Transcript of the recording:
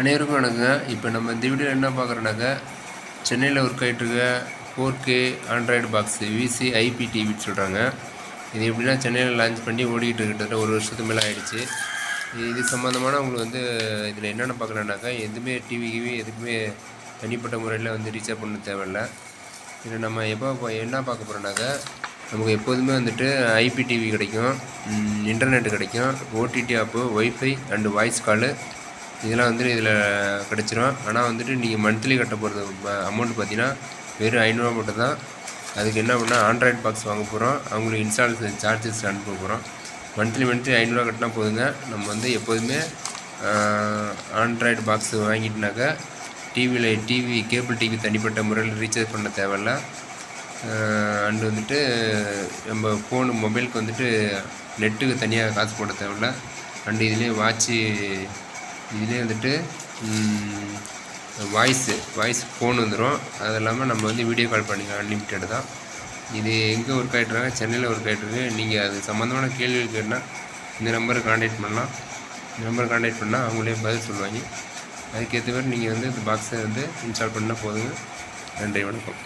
அனைவருக்கும் வணக்கங்க. இப்போ நம்ம இந்த வீடியோவில் என்ன பார்க்குறோன்னாக்க சென்னையில் ஒர்க் ஆகிட்டுருக்க ஃபோர் கே ஆண்ட்ராய்டு பாக்ஸு விசி ஐபி டிவின்னு சொல்கிறாங்க இது எப்படின்னா சென்னையில் லான்ச் பண்ணி ஓடிக்கிட்டு கிட்டத்தட்ட ஒரு வருஷத்துக்கு மேலே ஆகிடுச்சு இது சம்மந்தமான உங்களுக்கு வந்து இதில் என்னென்ன பார்க்கலான்னாக்கா எதுவுமே டிவி கிவி எதுக்குமே தனிப்பட்ட முறையில் வந்து ரீசார்ஜ் பண்ண தேவையில்லை. இதில் நம்ம எப்போ என்ன பார்க்க போகிறோம்னாக்கா நமக்கு எப்போதுமே வந்துட்டு ஐபி டிவி கிடைக்கும். இன்டர்நெட் கிடைக்கும். OTT app wifi and voice call இதெல்லாம் வந்துட்டு இதில் கிடச்சிரும். ஆனால் வந்துட்டு நீங்கள் மந்த்லி கட்ட போகிறது அமௌண்ட் பார்த்தீங்கன்னா வெறும் ஐநூறுரூவா மட்டும் தான். அதுக்கு என்ன பண்ணால் ஆண்ட்ராய்டு பாக்ஸ் வாங்க போகிறோம். அவங்களுக்கு இன்ஸ்டால் சார்ஜஸ் அனுப்ப போகிறோம். மந்த்லி மந்த்லி ஐநூறுரூவா கட்டினா போதுங்க. நம்ம வந்து எப்போதுமே ஆண்ட்ராய்டு பாக்ஸ் வாங்கிட்டுனாக்கா டிவியில் டிவி கேபிள் டிவி தனிப்பட்ட முறையில் ரீசார்ஜ் பண்ண தேவையில்ல. அண்டு வந்துட்டு நம்ம ஃபோனு மொபைலுக்கு வந்துட்டு நெட்டுக்கு தனியாக காசு போட தேவையில்ல. அண்டு இதுலேயே வாட்ச்சு இதுலேயே வந்துட்டு வாய்ஸு வாய்ஸ் ஃபோன் வந்துடும் அது இல்லாமல் நம்ம வந்து வீடியோ கால் பண்ணிக்கலாம். அன்லிமிட்டெட் தான். இது எங்கே ஒர்க் ஆகிட்டுருக்காங்க சென்னையில் ஒர்க் ஆகிட்டுருக்கு நீங்கள் அது சம்மந்தமான கேள்வி கேட்டால் இந்த நம்பருக்கு காண்டாக்ட் பண்ணலாம். இந்த நம்பரை காண்டாக்ட் பண்ணால் அவங்களே பதில் சொல்லுவாங்க. அதுக்கேற்ற மாதிரி நீங்கள் வந்து இந்த பாக்ஸை வந்து இன்ஸ்டால் பண்ணால் போதுங்க. நன்றி வணக்கம்.